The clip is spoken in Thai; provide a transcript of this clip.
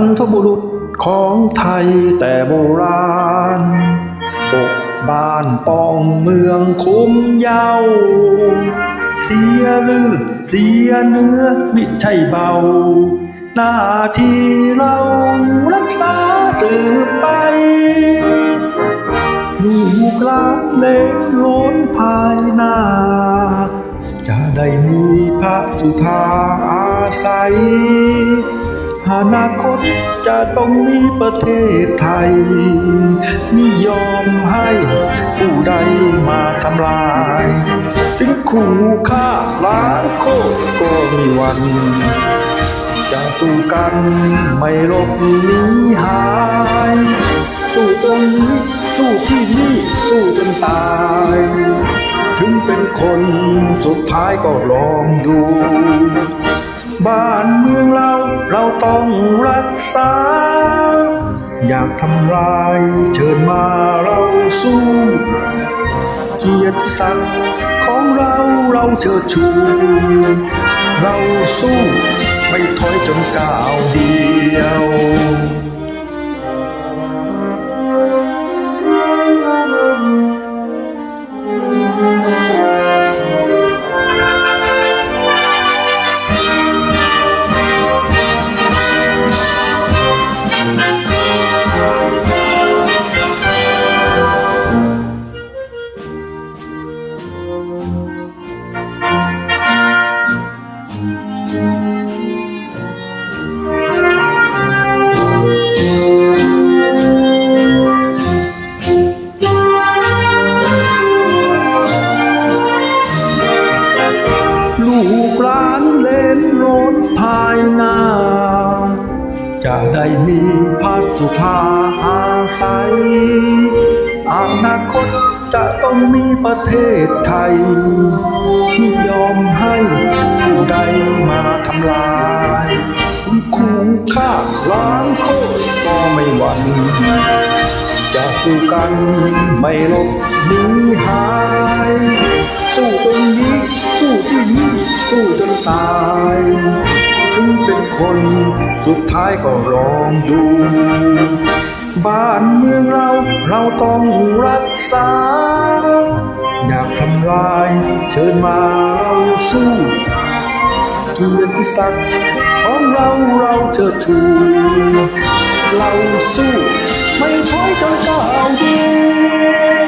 รพบุรุษของไทยแต่โบราณ ปกบ้านปองเมืองคุ้มเยาวเสียลือเสียเนื้อมิใช่เบา หน้าที่เรารักษาสืบไปลูกหลานเล็กล้นภายหน้า จะได้มีพระสุธาอาศัย อนาคตจะต้องมีประเทศไทยนิยอมให้ผู้ใดมาทำลาย ถึงขู่ฆ่าล้างโคตรก็มีวัน จะสู้กันไม่หลบหนีหาย สู้ตรงนี้สู้ที่นี่สู้จนตาย ถึงเป็นคนสุดท้ายก็ลองดู บ้านเมืองเราเราต้องรักษา อยากทำลายเชิญมาเราสู้เกียรติศักดิ์ของเราเราเชิดชู เราสู้ไม่ถอยจนก้าวเดียว จะได้มีพระสุธาอาศัยอนาคตจะต้องมีประเทศไทยนิยอมให้ผู้ใดมาทำลายคู่ฆ่าล้างโคตรก็ไม่หวั่นจะสู้กันไม่ลบหนีหาย คน สุดท้ายก็ลองดู บ้านเมืองเราเราต้องรักษา อยากทำลายเชิญมาเราสู้เกียรติศักดิ์ของเราเราเชิดชูเราสู้ ไม่ถอยจนก้าวเดียว